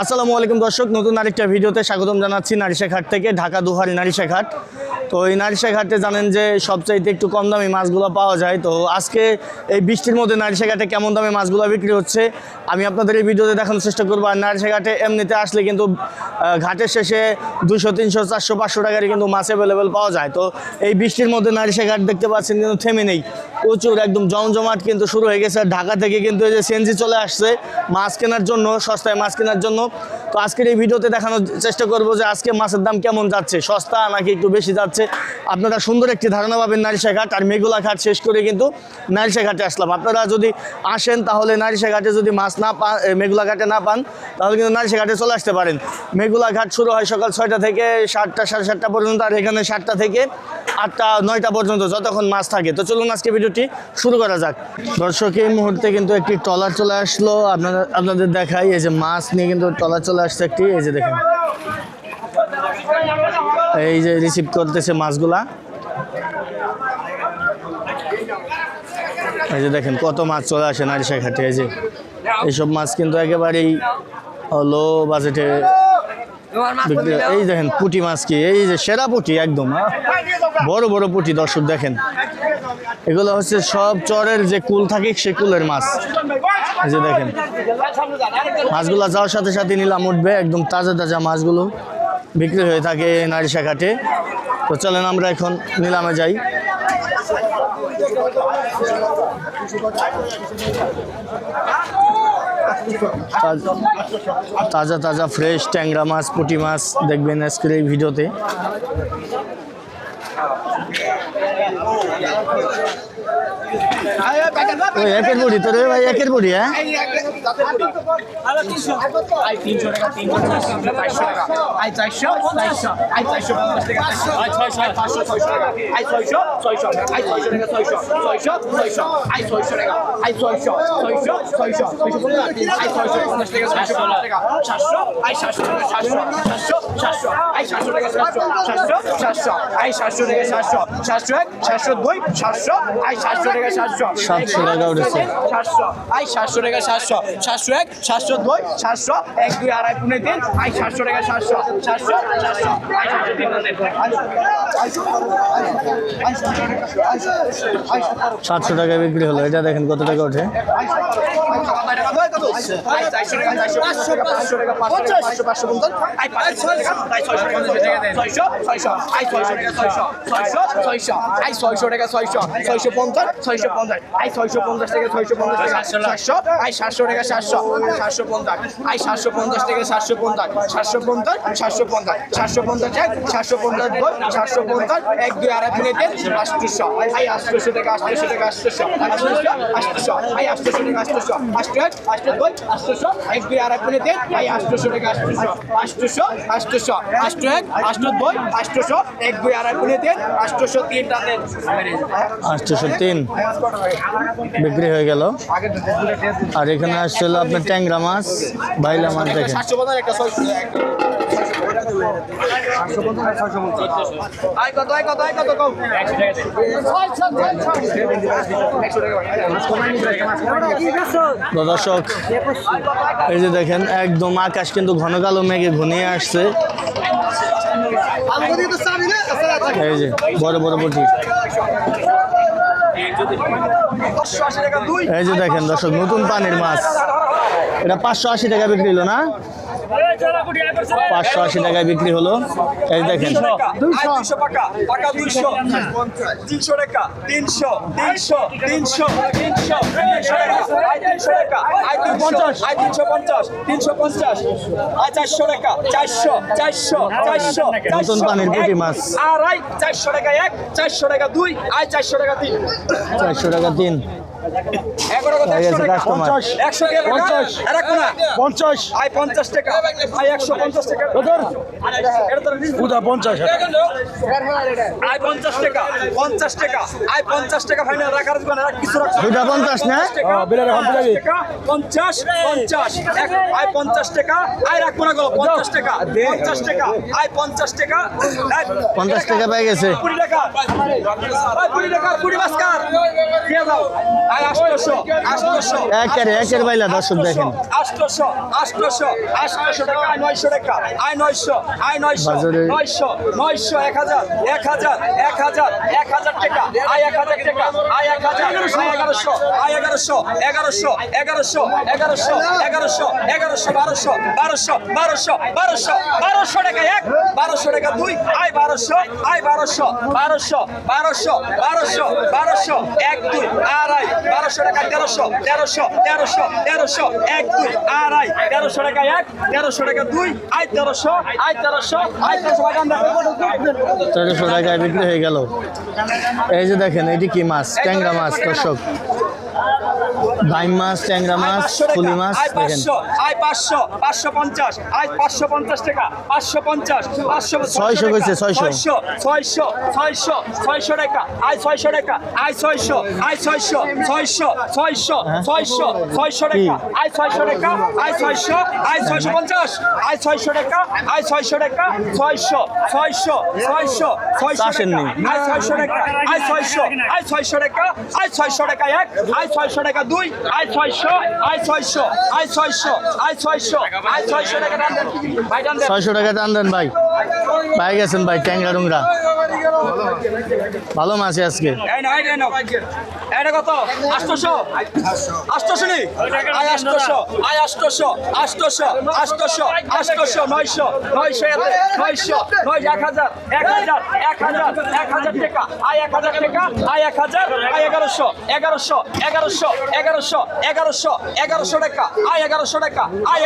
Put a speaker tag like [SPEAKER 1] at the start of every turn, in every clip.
[SPEAKER 1] আসসালামু আলাইকুম দর্শক, নতুন আরেকটা ভিডিওতে স্বাগতম জানাচ্ছি নারী শেখাট থেকে, ঢাকা দুহারি নারী ঘাট তো এই নারিশা ঘাটে জানেন যে সবচাইতে একটু কম দামে মাছগুলো পাওয়া যায়। তো আজকে এই বৃষ্টির মধ্যে নারিশা ঘাটে কেমন দামে মাছগুলো বিক্রি হচ্ছে, আমি আপনাদের এই ভিডিওতে দেখানোর চেষ্টা করব। আর নারিশা ঘাটে এমনিতে আসলে কিন্তু ঘাটের শেষে দুশো তিনশো, চারশো, পাঁচশো টাকারই কিন্তু মাছ অ্যাভেলেবেল পাওয়া যায়। তো এই বৃষ্টির মধ্যে নারিশা ঘাট দেখতে পাচ্ছেন কিন্তু থেমে নেই। প্রচুর একদম জমজমাট কিন্তু শুরু হয়ে গেছে। আর ঢাকা থেকে কিন্তু এই যে সিএনজি চলে আসছে, মাছ কেনার জন্য, সস্তায় মাছ কেনার জন্য। তো আজকের এই ভিডিওতে দেখানোর চেষ্টা করব যে আজকে মাছের দাম কেমন যাচ্ছে, সস্তা নাকি একটু বেশি যাচ্ছে? আপনারা সুন্দর একটি ধারণা পাবেন নারিশা ঘাট আর মেঘুলা ঘাট শেষ করে কিন্তু নারিশা ঘাটে আসলাম। আপনারা যদি আসেন তাহলে নারিশা ঘাটে যদি মাছ না পান মেঘুলা ঘাটে না পান, তাহলে কিন্তু নারিশা ঘাটে চলে আসতে পারেন। মেঘুলা ঘাট শুরু হয় সকাল ছয়টা থেকে সাতটা, সাড়ে সাতটা পর্যন্ত আর এখানে সাতটা থেকে আটটা, নয়টা পর্যন্ত যতক্ষণ মাছ থাকে। তো চলুন আজকে ভিডিওটি শুরু করা যাক। দর্শক, এই মুহূর্তে কিন্তু একটি ট্রলার চলে আসলো। আপনারা, আপনাদের দেখাই এই যে মাছ নিয়ে কিন্তু ট্রলার চলে আসছে একটি। এই যে দেখেন। এই যে রিসিভ করতেছে মাছগুলা। এই যে দেখেন কত মাছ চলে আসে নারিশা ঘাটে এই যে। এইসব মাছ কিন্তু একেবারেই লো বাজেটে এই দেখেন পুঁটি মাছ কি? এই যে সেরা পুঁটি একদম হ্যাঁ? বড় বড় পুটি দর্শক দেখেন। এগুলো হচ্ছে সব চরের যে কুল থাকে সে কুলের মাছ। এই যে দেখেন। মাছগুলো যাওয়ার সাথে সাথে নিলাম উঠবে একদম তাজা তাজা মাছগুলো। বিক্রি হয়ে থাকে নারিশা ঘাটে তো চলেন আমরা এখন নিলামে যাই। তাজা তাজা ফ্রেশ ট্যাংরা মাছ, পুঁটি মাছ দেখবেন আজকের এই ভিডিওতে। ওই একের বুড়ি তো রে ভাই একের বুড়ি হ্যাঁ?
[SPEAKER 2] সাতশো টাকা সাতশো আই সাতশো টাকা সাতশো সাতশো সাতশো আই সাতশো টাকা সাতশো টাকা সাতশো সাতশো এক সাতশো দুই সাতশো আই সাতশো টাকা সাতশো
[SPEAKER 1] সাতশো টাকা উঠেছে।
[SPEAKER 2] সাতশো আই সাতশো টাকা সাতশো সাতশো এক সাতশো দুই সাতশো এক দুই আড়াই পুনে তিন আই সাতশো টাকা সাতশো সাতশো সাতশো আই সাতশো তিন
[SPEAKER 1] সাতশো টাকায় বিক্রি হলো এটা দেখেন কত টাকা ওঠে
[SPEAKER 2] ছয়শো টাকা ছয়শো ছয়শো পঞ্চাশ ছয়শো পঞ্চাশ। আই ছয়শো পঞ্চাশ টাকা ছয়শো পঞ্চাশ টাকা। সাতশো আই সাতশো? টাকা সাতশো সাতশো। পঞ্চাশ। আই সাতশো পঞ্চাশ টাকা সাতশো পঞ্চাশ। সাতশো পঞ্চাশ সাতশো পঞ্চাশ। সাতশো পঞ্চাশ এক সাতশো পঞ্চাশ দুই সাতশো পঞ্চাশ এক দুই আড়াই তিন তিন আটশোশো আই আটশোশো টাকা আটশোশো টাকা আটশোশো আটশোশো আটশোশো আই আটশোশো টাকা আটশোশো আটশো এক আটশো দুই আটশোশো এক দুই আড়াই তিন তিন আই আটশোশো টাকা আটশোশো আটশোশো আটশোশো আটশো এক আটশো দুই আটশোশো এক দুই আড়াই তিন তিন আটশোশো তিনটা দেন
[SPEAKER 1] আটশোশো তিন। বিক্রি হয়ে গেল। আর এখানে আসছিল আপনার ট্যাংরা মাছ, বাইলা মাছ দেখেন। দর্শক, এই যে দেখেন, একদম আকাশ কিন্তু ঘন কালো মেঘে ঘনিয়ে আসছে। এই যে, বড় বড় বটি। এই যে দেখেন দর্শক নতুন পানির মাছ। এটা পাঁচশো আশি টাকা বিক্রি হলো না? পাঁচশো আশি টাকায় বিক্রি হলো। এই দেখেন।
[SPEAKER 3] দুইশো। টাকা টাকা দুইশো। তিনশো টাকা। তিনশো। তিনশো। তিনশো। তিনশো। তিনশো টাকা। পঞ্চাশ। আই তিনশো পঞ্চাশ। তিনশো পঞ্চাশ। আই চারশো টাকা। চারশো। চারশো। চারশো।
[SPEAKER 1] নতুন পানির পুঁটি মাছ।
[SPEAKER 3] চারশো টাকা এক চারশো টাকা দুই আই চারশো টাকা তিন।
[SPEAKER 1] চারশো টাকা তিন।
[SPEAKER 3] পঞ্চাশ।
[SPEAKER 4] পঞ্চাশ।
[SPEAKER 3] আয় পঞ্চাশ টাকা। আয় রাখব না। গেল পঞ্চাশ টাকা। পঞ্চাশ টাকা। আয় পঞ্চাশ টাকা।
[SPEAKER 1] পঞ্চাশ টাকা পেয়ে গেছে।
[SPEAKER 3] কুড়ি টাকা। কুড়ি টাকা কুড়ি বাস্কার। দিয়ে দাও। আয় আষ্টশো।
[SPEAKER 1] একের একের বাইলা দর্শক দেখেন।
[SPEAKER 3] আষ্টশো আষ্টশো আষ্টশো টাকা আয় নয়শো টাকা। আয় নয়শো আয় নয়শো নয়শো নয়শো এক হাজার এক হাজার এক হাজার এক হাজার টাকা। আয় এক হাজার টাকা আয় এক হাজার। আয় এগারোশো এগারোশো এগারোশো এগারোশো এগারোশো এগারোশো, বারোশো বারোশো বারোশো বারোশো বারোশো টাকা এক, বারোশো টাকা দুই, আয় বারোশো আয় বারোশো বারোশো বারোশো বারোশো বারোশো, এক, দুই বারোশো টাকা তেরোশো তেরোশো তেরোশো তেরোশো, এক, দুই তেরোশো টাকা এক, তেরোশো টাকা দুই, আয় তেরোশো আয় তেরোশো আয় তেরোশো
[SPEAKER 1] তেরোশো টাকায় বিক্রি হয়ে গেল। এই যে দেখেন, এটি কি মাছ? ট্যাংরা মাছ, দর্শক। বাইম মাছ ট্যাংরা মাছ ফুলি মাছ দেখেন
[SPEAKER 3] পাঁচশো আয় পাঁচশো পাঁচশো পঞ্চাশ আয় পাঁচশো পঞ্চাশ টাকা পাঁচশো পঞ্চাশ পাঁচশো
[SPEAKER 1] ছয়শো কইছে, ছয়শো।
[SPEAKER 3] ছয়শো ছয়শো ছয়শো ছয়শো টাকা আয় ছয়শো টাকা আয় ছয়শো আয় ছয়শো ছয়শো ছয়শো ছয়শো ছয়শো টাকা আয় ছয়শো টাকা আয় ছয়শো আয় ছয়শো পঞ্চাশ আয় ছয়শো টাকা আয় ছয়শো টাকা ছয়শো ছয়শো ছয়শো ছয়শো। টাকা আয় ছয়শো টাকা আয় ছয়শো আয় ছয়শো টাকা আয় ছয়শো টাকা এক আয় ছয়শো টাকা দুই, আয় ছয়শো আয় ছয়শো আয় ছয়শো আয় ছয়শো আয় ছয়শো টাকা টান দেন ভাই, টান দেন।
[SPEAKER 1] ছয়শো টাকা টান দেন ভাই। ভাই গেছেন ভাই, ট্যাংরা ডুংরা ভালো মাছ আজকে।
[SPEAKER 3] এটা আয় এক হাজার এক হাজার এক হাজার আয় এক হাজার আয় এক হাজার, আয় আয়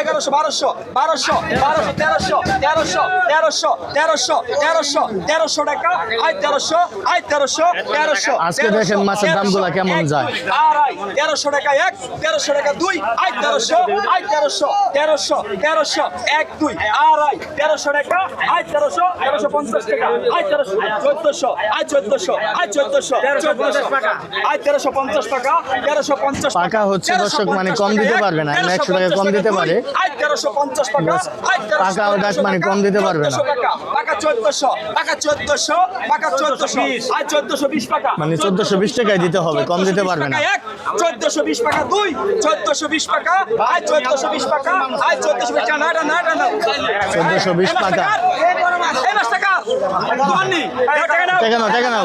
[SPEAKER 3] তেরোশো তেরোশো তেরোশো তেরোশো তেরোশো তেরোশো টাকা। আয় তেরোশো আয় তেরোশো তেরোশো
[SPEAKER 1] আজকে দেখেন মাছের দামগুলা কেমন যায়।
[SPEAKER 3] আড়াই তেরোশো টাকা এক তেরোশো টাকা দুই আয় তেরোশো আয় তেরোশো তেরোশো তেরোশো এক দুই আড়াই তেরোশো টাকা আয় তেরোশো তেরোশো পঞ্চাশ টাকা আয় তেরোশো চোদ্দশো আয় চোদ্দশো আয় চোদ্দশো চোদ্দশো টাকা আয় তেরোশো পঞ্চাশ টাকা তেরোশো পঞ্চাশ
[SPEAKER 1] পাকা হচ্ছে দর্শক মানে কম দিতে পারবে না, 100 টাকা কম দিতে পারে।
[SPEAKER 3] আয় তেরোশো পঞ্চাশ টাকা আয়
[SPEAKER 1] ওটা মানে কম দিতে পারবে না।
[SPEAKER 3] টাকা পাকা চোদ্দশো পাকা চোদ্দশো পাকা চোদ্দশো আয় চোদ্দশো বিশ টাকা।
[SPEAKER 1] মানে 1420 টাকায় দিতে হবে, কম দিতে পারবে না।
[SPEAKER 3] চোদ্দশো বিশ টাকা দুই চোদ্দশো বিশ টাকা আয় চোদ্দশো বিশ টাকা আয় চোদ্দশো বিশ টাকা নাটা নাটা না
[SPEAKER 1] 1420 টাকা।
[SPEAKER 3] টাকা তোমার টাকা।
[SPEAKER 1] টাকা নাও, টাকা নাও।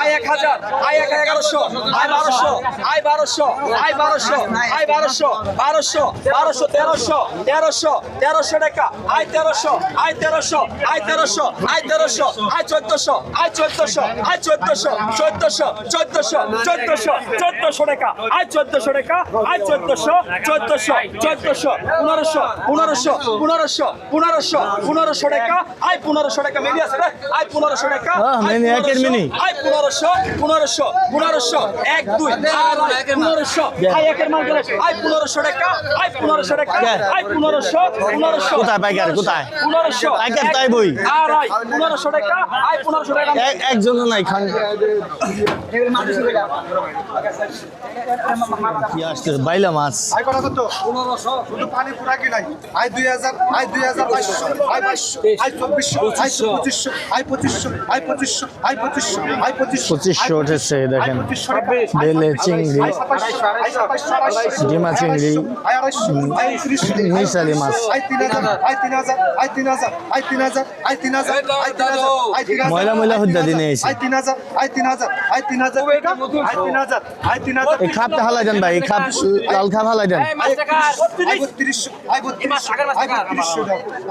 [SPEAKER 3] আয় এক হাজার আয় এক এগারোশো আয় বারোশো আয় বারোশো আয় বারোশো আয় বারোশো বারোশো বারোশো তেরোশো তেরোশো তেরোশো টাকা। আয় তেরোশো আয় তেরোশো আয় তেরোশো আয় তেরোশো আয় চোদ্দশো আয় চোদ্দশো আয় চোদ্দশো চোদ্দশো চোদ্দশো চোদ্দশো চোদ্দশো টাকা আয় চোদ্দশো টাকা আয় চোদ্দশো চোদ্দশো চোদ্দশো পনেরোশো পনেরোশো পনেরোশো পনেরোশো পনেরোশো টাকা আয় পনেরোশো টাকা মিনি আছে? আয় পনেরোশো টাকা
[SPEAKER 1] হ্যাঁ,
[SPEAKER 3] আয়
[SPEAKER 1] একের
[SPEAKER 3] 1500। আয় পনেরোশো পনেরোশো পনেরোশো এক দুই পনেরোশো আয় একের মাল করে আয় পনেরোশো টাকা আয় পনেরোশো টাকা আয় পনেরোশো পনেরোশো
[SPEAKER 1] কোথায় পাইকার, কোথায়?
[SPEAKER 3] পনেরোশো
[SPEAKER 1] পাইকার তাই বই।
[SPEAKER 3] আড়াই পনেরোশো টাকা আয় পনেরোশো টাকা
[SPEAKER 1] একজনও নাই খান বাইলা মাছ
[SPEAKER 5] পঁচিশশো
[SPEAKER 1] উঠেছে দেখেন বেলে চিংড়ি ডিমা চিংড়ি মিশালি মাছ
[SPEAKER 5] ময়লা
[SPEAKER 1] ময়লা ময়লা হুদ্দা দিনে
[SPEAKER 5] আয় তিন হাজার আয় তিন হাজার আয় তিন হাজার
[SPEAKER 1] এই খাপটা হালাই দেন ভাই এই খাপ লাল খাপ হালাই দেন
[SPEAKER 5] আই বত্রিশশো আই বত্রিশশো আই বত্রিশশো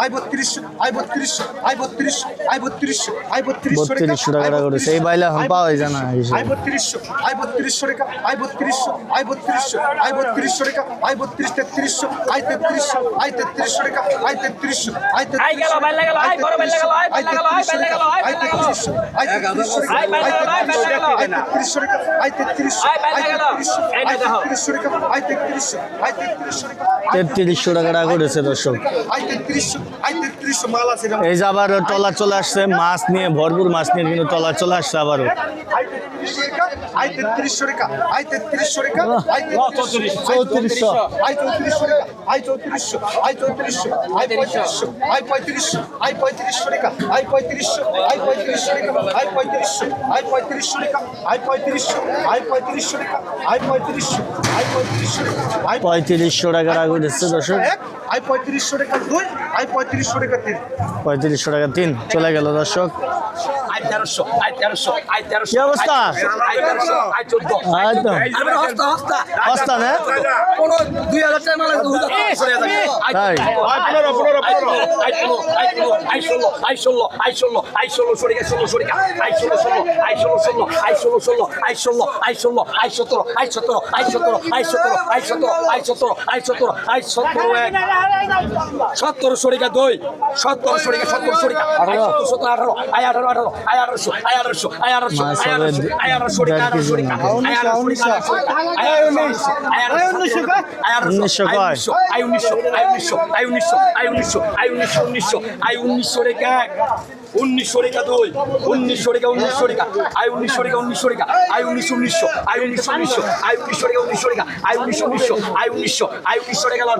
[SPEAKER 5] আই বত্রিশশো আই বত্রিশশো আই বত্রিশশো আই বত্রিশশো আই বত্রিশশো
[SPEAKER 1] বত্রিশশো টাকা করেছে এই বাইলা এখন পাওয়াই জানা
[SPEAKER 5] আই বত্রিশশো আই বত্রিশশো রেখা আই বত্রিশশো আই বত্রিশশো আই বত্রিশশো রেখা আই বত্রিশ তেত্রিশশো আই তেত্রিশশো আই তেত্রিশশো রেখা আই তেত্রিশশো আই
[SPEAKER 3] আই গেল, বাইলা গেল, আই বড় বাইলা গেল, আই বাইলা গেল, আই বাইলা গেল, আই
[SPEAKER 5] আই
[SPEAKER 3] বাইলা গেল।
[SPEAKER 5] তেত্রিশশো
[SPEAKER 1] টাকা করেছে দর্শক এই যে আবার টলা চলে আসছে মাছ নিয়ে ভরপুর মাছ নিয়ে কিন্তু টলা চলে আসছে আবারও চৌত্রিশশো
[SPEAKER 5] আই পঁয়ত্রিশশো আই পঁয়ত্রিশশো আই পঁয়ত্রিশশো টাকা আই পঁয়ত্রিশশো আই পঁয়ত্রিশশো আই পঁয়ত্রিশশো আই পঁয়ত্রিশশো টাকা আই পঁয়ত্রিশশো আই পঁয়ত্রিশশো টাকা আই পঁয়ত্রিশশো আই পঁয়ত্রিশশো টাকা আই
[SPEAKER 1] পঁয়ত্রিশশো উঠেছে দর্শক
[SPEAKER 5] আই পঁয়ত্রিশশো টাকা দুই আই পঁয়ত্রিশশো টাকা তিন।
[SPEAKER 1] পঁয়ত্রিশশো টাকা তিন চলে গেল দর্শক।
[SPEAKER 6] তেরোশো আই তেরোশো আই তেরোশো
[SPEAKER 1] কি অবস্থা?
[SPEAKER 6] আই তেরোশো আই চোদ্দ
[SPEAKER 1] একদম
[SPEAKER 6] হস্তা হস্তা
[SPEAKER 1] হস্তা না
[SPEAKER 6] কোনো দুই হাজার টাকা মালে পনেরো পনেরো পনেরো আই পনেরো আই পনেরো আই ষোলো আই ষোলো আই ষোলো আই ষোলো সরিকা ষোলো সরিকা আই ষোলো ষোলো আই ষোলো ষোলো আই ষোলো ষোলো আই ষোলো আই ষোলো আই সতেরো আই সতেরো আই সতেরো আই সতেরো আই সতেরো আই সতেরো আই সতেরো আই সতেরো এক সত্তর সরিকা দুই সত্তর সরিকা সত্তর সরিকা আই সত্তর সত্তর আঠারো আই আঠারো আঠারো আই আঠারোশো উনিশশো আয় উনিশশো আয়
[SPEAKER 1] উনিশশো
[SPEAKER 6] আয় উনিশশো আয় উনিশশো আয় উনিশশো রেখে উনিশশো রেখা দুই উনিশশো রেখা উনিশশো রেখা আই উনিশশো রেখা উনিশশো রেখা আই উনিশশো উনিশশো আই উনিশশো উনিশশো আই উনিশশো রেখা উনিশশো রেখা আই উনিশশো উনিশশো আই উনিশশো আই উনিশশো রেখা লন।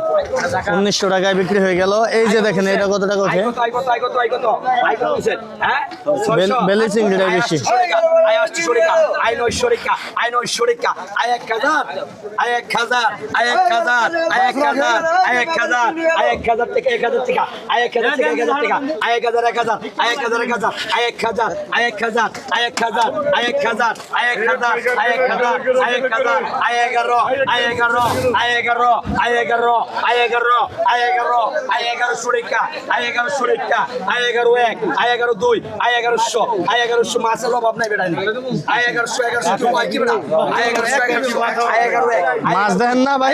[SPEAKER 1] উনিশশো টাকায় বিক্রি হয়ে গেল। এই যে দেখেন এটা কত টাকা ওঠে বেশি।
[SPEAKER 6] আই আটশো রেখা আই নয়শো রেখা আই নয়শো রেখা আই এক হাজার আই এক হাজার আই এক হাজার আই এক হাজার এক হাজার এক হাজার থেকে এক হাজার টাকা আই এক হাজার থেকে এক হাজার টাকা আই এক হাজার এক হাজার আই এক হাজার এক হাজার এক হাজার এক হাজার এক হাজার এক হাজার এক হাজার এক হাজার এক হাজার এগারো এগারো এগারো এগারো এগারো এগারো এগারো সুরেখা এগারো সুরেখা এগারো এক এগারো দুই এগারোশো এগারোশো মাছের অভাব নাই বেড়াই এগারোশো এগারোশো কি বেড়া এগারোশো এগারোশো এগারো এক
[SPEAKER 1] মাছ দেখেন না ভাই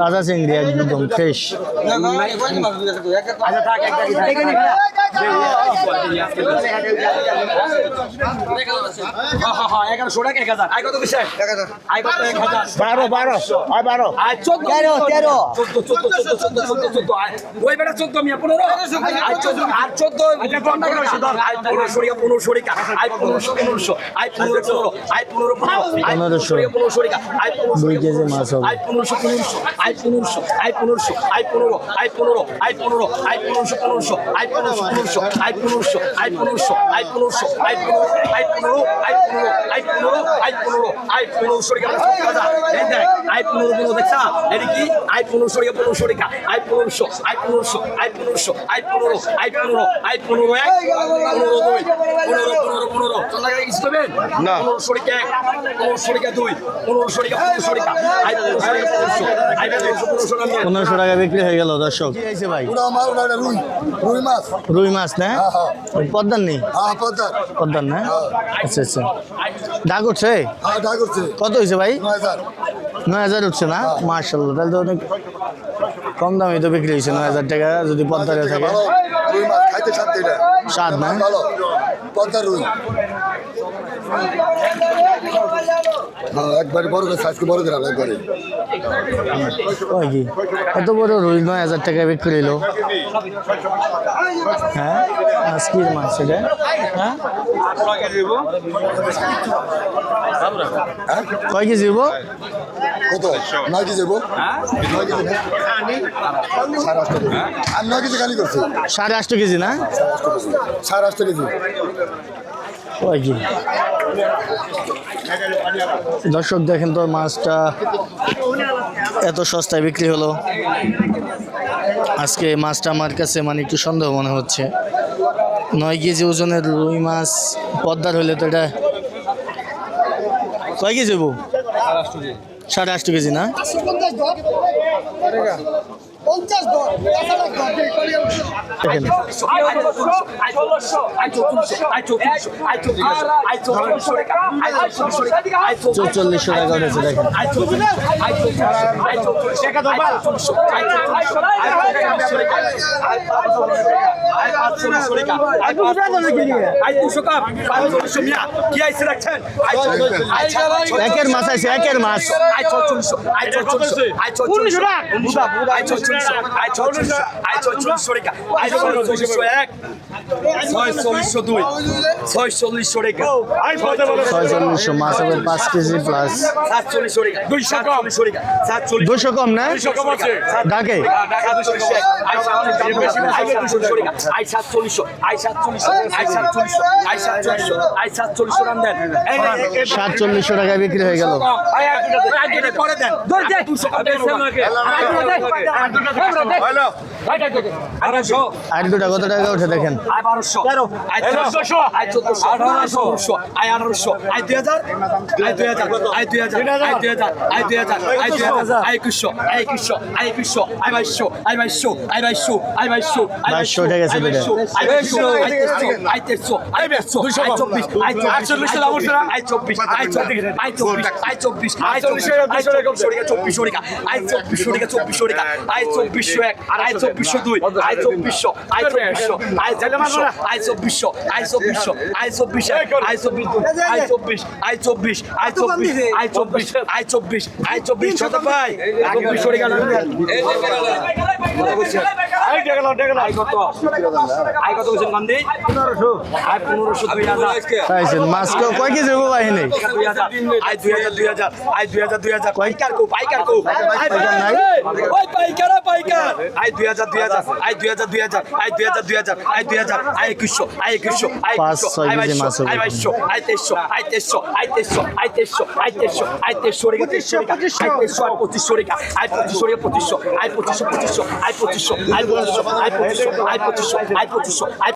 [SPEAKER 1] তাজা চিংড়ি একদম ফ্রেশ বারো বারো বারো।
[SPEAKER 6] তেরো তেরো। চোদ্দ পনেরো আর চোদ্দ পনেরো শরিকা আই পনেরোশো। পনেরোশো। পনেরো পনেরো
[SPEAKER 1] পনেরোশো। দুই কেজি মাছ।
[SPEAKER 6] আই পনেরোশো পনেরোশো আই পনেরোশো আই পনেরোশো আই পনেরো আই পনেরো আই পনেরো আই পনেরোশো পনেরোশো আই পনেরোশো পনেরোশো আই পনেরোশো আই পনেরোশো আই পনেরোশো আই পনেরো আই পনেরো আই পনেরো আই পনেরো আই পনেরো আই পনেরোশো টাকা এই দেখ আই পনেরো পনেরো দেখা এটা কি আই পনেরোশো টাকা পনেরোশো টাকা আই পনেরোশো আই পনেরোশো আই পনেরোশো আই পনেরো আই পনেরো আই পনেরো এক পনেরো দুই পনেরো পনেরো পনেরো চন্দ্রাগাড়ি কিছু করবেন না পনেরোশো টাকা এক পনেরোশো টাকা দুই পনেরোশো টাকা পনেরোশো টাকা আই
[SPEAKER 1] পনেরোশো টাকা বিক্রি হয়ে গেল দর্শক।
[SPEAKER 5] রুই মাছ।
[SPEAKER 1] রুই মাছ না? ওই পদ্মার নেই?
[SPEAKER 5] হ্যাঁ পদ্মার।
[SPEAKER 1] না? আচ্ছা আচ্ছা। ডাক উঠছে?
[SPEAKER 5] হ্যাঁ
[SPEAKER 1] কত হয়েছে ভাই?
[SPEAKER 5] নয় হাজার।
[SPEAKER 1] উঠছে না? মার্শাল্লাহ তাহলে তো অনেক কম দামে তো বিক্রি হয়েছে নয় হাজার টাকা যদি পদ্মারে থাকে।
[SPEAKER 5] স্বাদ
[SPEAKER 1] না?
[SPEAKER 5] পদ্মার রুই। হ্যাঁ একবারে বড় করে সাইজকে বড় করে একবারে।
[SPEAKER 1] ওই কি এত বড় রুই নয় হাজার টাকা বিক্রি হলো হ্যাঁ? আজকের মাছ এটা? হ্যাঁ? কয় কেজি হব
[SPEAKER 5] কত? নয় কেজি আটটা কেজি আমি নয় কেজি খালি করছি?
[SPEAKER 1] সাড়ে আটশো কেজি না?
[SPEAKER 5] সাড়ে আটটা কেজি।
[SPEAKER 1] ওই কি দর্শক দেখেন তো মাছটা এত সস্তায় বিক্রি হলো। আজকে মাছটা আমার কাছে মানে একটু সন্দেহ মনে হচ্ছে। নয় কেজি ওজনের রুই মাছ পদ্মার হলে তো এটা কয় কেজি হব সাড়ে আটশো কেজি না?
[SPEAKER 6] পঞ্চাশ দর
[SPEAKER 1] চৌচল্লিশশো টাকা উঠেছে দেখেন। একের মাছ আছে একের মাছ
[SPEAKER 6] আয় চৌচল্লিশশো আয় চৌচল্লিশশো চল্লিশশো দুই
[SPEAKER 1] পাঁচ কেজি
[SPEAKER 6] সাতচল্লিশশো দুইশো কম সাতচল্লিশ
[SPEAKER 1] না টাকায় বিক্রি হয়ে গেল
[SPEAKER 6] পরে আর দুটা
[SPEAKER 1] কত টাকা উঠে দেখেন
[SPEAKER 6] আয় বারোশো আয় তেরোশো আয় চোদ্দশো আয় ষোলোশো আয় আঠারোশো আয় দুই হাজার আয় চব্বিশ আয় চব্বিশ আয় চব্বিশ আয় চব্বিশ আয় চব্বিশ আয় চব্বিশ আয় চল্লিশ আয় চব্বিশ শরিকা আয় এক আয় চব্বিশশো দুই আয় চব্বিশশো আয় চব্বিশশো আয় চব্বিশশো আয় চব্বিশ এক আয় চব্বিশ দুই আয় চব্বিশ আয় চব্বিশ আয় চব্বিশ আয় চব্বিশ আয় চব্বিশ আয় চব্বিশ শত ভাই চব্বিশ দুই হাজার পাইকার পাইকার আয় দুই হাজার দুই হাজার আয় দুই হাজার দুই হাজার আয় দুই হাজার দুই হাজার আয় দুই হাজার আয় একুশশো আয় একুশশো আয় একুশশো আয় বাইশশো। আয় বাইশশো আয় তেইশশো আয় তেইশশো আয় তেইশশো আয় তেইশশো আয় তেইশশো আয় তেইশশো রেখা তেইশশো রেখা আয় তেইশশো আর পঁচিশশো রেখা আয় পঁচিশশো রেখা পঁচিশশো আয় পঁচিশশো পঁচিশশো আয় পঁচিশশো আয় পঁচিশশো আয় পঁচিশশো আয় পঁচিশশো আয় পঁচিশশো আয়